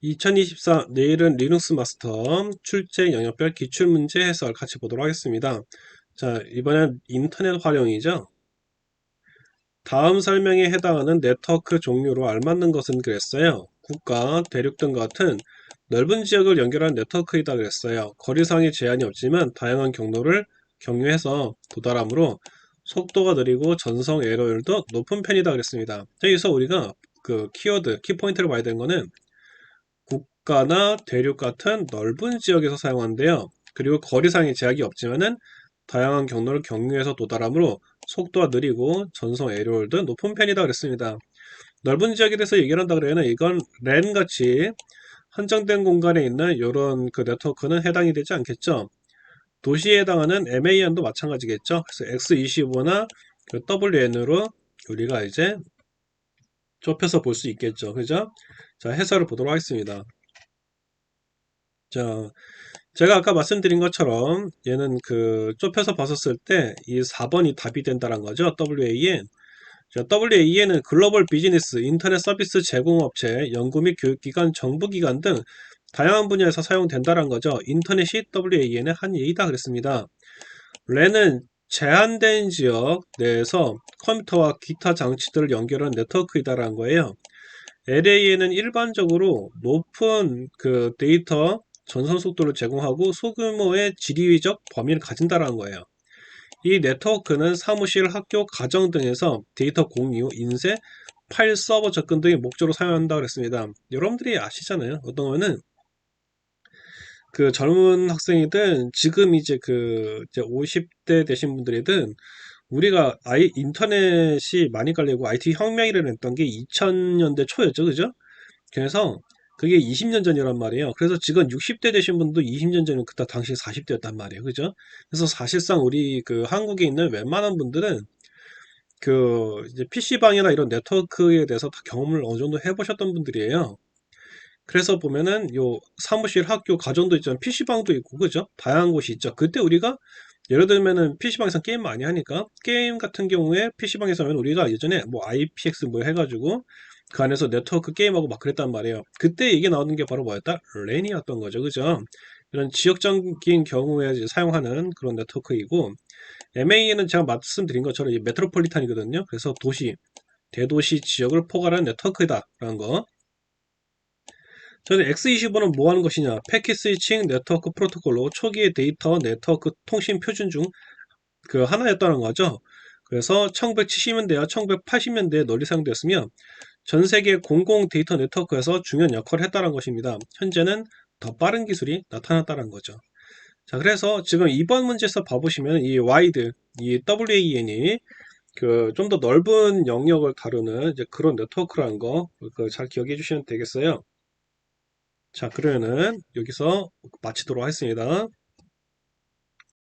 2024 내일은 리눅스 마스터 출제 영역별 기출문제 해설 같이 보도록 하겠습니다. 자, 이번엔 인터넷 활용이죠. 다음 설명에 해당하는 네트워크 종류로 알맞는 것은 그랬어요. 국가, 대륙 등 같은 넓은 지역을 연결한 네트워크이다 그랬어요. 거리상의 제한이 없지만 다양한 경로를 경유해서 도달하므로 속도가 느리고 전송 에러율도 높은 편이다 그랬습니다. 여기서 우리가 그 키워드, 키포인트를 봐야 되는 거는 국가나 대륙 같은 넓은 지역에서 사용하는데요. 그리고 거리상의 제약이 없지만은 다양한 경로를 경유해서 도달하므로 속도가 느리고 전송 에러율도 높은 편이다 그랬습니다. 넓은 지역에 대해서 얘기를 한다 그러면 이건 랜 같이 한정된 공간에 있는 이런 그 네트워크는 해당이 되지 않겠죠. 도시에 해당하는 MAN도 마찬가지겠죠. 그래서 X25나 WN으로 우리가 이제 좁혀서 볼 수 있겠죠. 그죠? 자, 해설을 보도록 하겠습니다. 자, 제가 아까 말씀드린 것처럼 얘는 그 좁혀서 봤었을 때 이 4번이 답이 된다는 거죠. WAN. 자, WAN은 글로벌 비즈니스, 인터넷 서비스 제공업체, 연구 및 교육기관, 정부기관 등 다양한 분야에서 사용된다는 거죠. 인터넷이 WAN의 한 예이다 그랬습니다. 랜은 제한된 지역 내에서 컴퓨터와 기타 장치들을 연결한 네트워크이다라는 거예요. LA에는 일반적으로 높은 그 데이터 전선 속도를 제공하고 소규모의 지리적 범위를 가진다라는 거예요. 이 네트워크는 사무실, 학교, 가정 등에서 데이터 공유, 인쇄, 파일 서버 접근 등의 목적으로 사용한다 그랬습니다. 여러분들이 아시잖아요. 어떤 거는 그 젊은 학생이든 지금 이제 그 이제 50대 되신 분들이든 우리가 아이 인터넷이 많이 깔리고 IT 혁명이라는 했던 게 2000년대 초였죠. 그죠? 그래서 그게 20년 전이란 말이에요. 그래서 지금 60대 되신 분도 20년 전은 그때 당시 40대였단 말이에요. 그죠? 그래서 사실상 우리 그 한국에 있는 웬만한 분들은 그 이제 PC방이나 이런 네트워크에 대해서 다 경험을 어느 정도 해보셨던 분들이에요. 그래서 보면은 요 사무실, 학교, 가정도 있지만 PC방도 있고 그죠? 다양한 곳이 있죠. 그때 우리가 예를 들면은 PC방에서 게임 많이 하니까 게임 같은 경우에 PC방에서 하면 우리가 예전에 뭐 IPX 뭐 해가지고 그 안에서 네트워크 게임하고 막 그랬단 말이에요. 그때 얘기 나오는 게 바로 뭐였다? 랜이었던 거죠. 그죠? 이런 지역적인 경우에 사용하는 그런 네트워크이고 MA는 제가 말씀드린 것처럼 이 메트로폴리탄이거든요. 그래서 도시, 대도시 지역을 포괄한 네트워크다라는 거. 저는 X25는 뭐 하는 것이냐? 패킷 스위칭 네트워크 프로토콜로 초기의 데이터 네트워크 통신 표준 중 그 하나였다는 거죠. 그래서 1970년대와 1980년대에 널리 사용되었으며 전 세계 공공 데이터 네트워크에서 중요한 역할을 했다는 것입니다. 현재는 더 빠른 기술이 나타났다는 거죠. 자, 그래서 지금 이번 문제에서 봐보시면 이 와이드, 이 WAN이 그 좀 더 넓은 영역을 다루는 이제 그런 네트워크라는 거, 그잘 기억해 주시면 되겠어요. 자, 그러면은 여기서 마치도록 하겠습니다.